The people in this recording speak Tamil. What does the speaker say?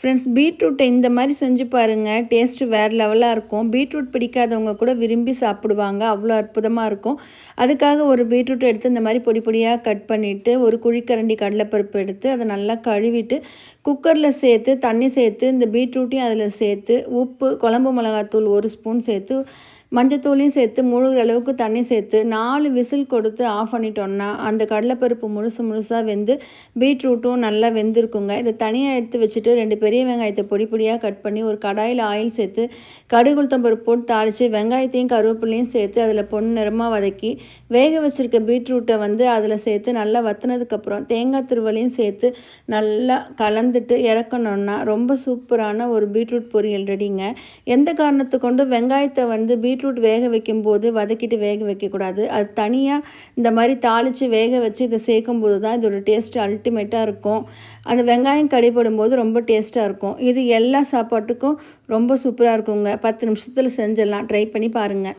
ஃப்ரெண்ட்ஸ் பீட்ரூட்டை இந்த மாதிரி செஞ்சு பாருங்கள் டேஸ்ட்டு வேறு லெவலாக இருக்கும். பீட்ரூட் பிடிக்காதவங்க கூட விரும்பி சாப்பிடுவாங்க. அவ்வளோ அற்புதமாக இருக்கும். அதுக்காக ஒரு பீட்ரூட் எடுத்து இந்த மாதிரி பொடி பொடியாக கட் பண்ணிவிட்டு ஒரு குழிக்கரண்டி கடலைப்பருப்பு எடுத்து அதை நல்லா கழுவிட்டு குக்கரில் சேர்த்து தண்ணி சேர்த்து இந்த பீட்ரூட்டையும் அதில் சேர்த்து உப்பு குழம்பு மிளகாத்தூள் ஒரு ஸ்பூன் சேர்த்து மஞ்சத்தூளையும் சேர்த்து முழுகிற அளவுக்கு தண்ணி சேர்த்து நாலு விசில் கொடுத்து ஆஃப் பண்ணிட்டோம்னா அந்த கடலைப்பருப்பு முழுசு முழுசாக வெந்து பீட்ரூட்டும் நல்லா வெந்திருக்குங்க. இதை தனியாக எடுத்து வச்சுட்டு ரெண்டு பெரிய வெங்காயத்தை பொடி பொடியாக கட் பண்ணி ஒரு கடாயில் ஆயில் சேர்த்து கடுகுளுத்தம்பருப்பு போட்டு தாளித்து வெங்காயத்தையும் கருவேப்பிலையும் சேர்த்து அதில் பொண்ணு நிறமாக வதக்கி வேக வச்சுருக்க பீட்ரூட்டை வந்து அதில் சேர்த்து நல்லா வத்தினதுக்கப்புறம் தேங்காய் திருவலையும் சேர்த்து நல்லா கலந்துட்டு இறக்கணுன்னா ரொம்ப சூப்பரான ஒரு பீட்ரூட் பொரியல் ரெடிங்க எந்த காரணத்தை கொண்டு வெங்காயத்தை வந்து பீட் பீட்ரூட் வேக வைக்கும்போது வதக்கிட்டு வேக வைக்கக்கூடாது. அது தனியாக இந்த மாதிரி தாளித்து வேக வச்சு இதை சேர்க்கும் போது தான் இதோட டேஸ்ட் அல்டிமேட்டாக இருக்கும். அந்த வெங்காயம் கடிப்படும் போது ரொம்ப டேஸ்ட்டாக இருக்கும். இது எல்லா சாப்பாட்டுக்கும் ரொம்ப சூப்பராக இருக்குங்க. பத்து நிமிஷத்தில் செஞ்சிடலாம். ட்ரை பண்ணி பாருங்கள்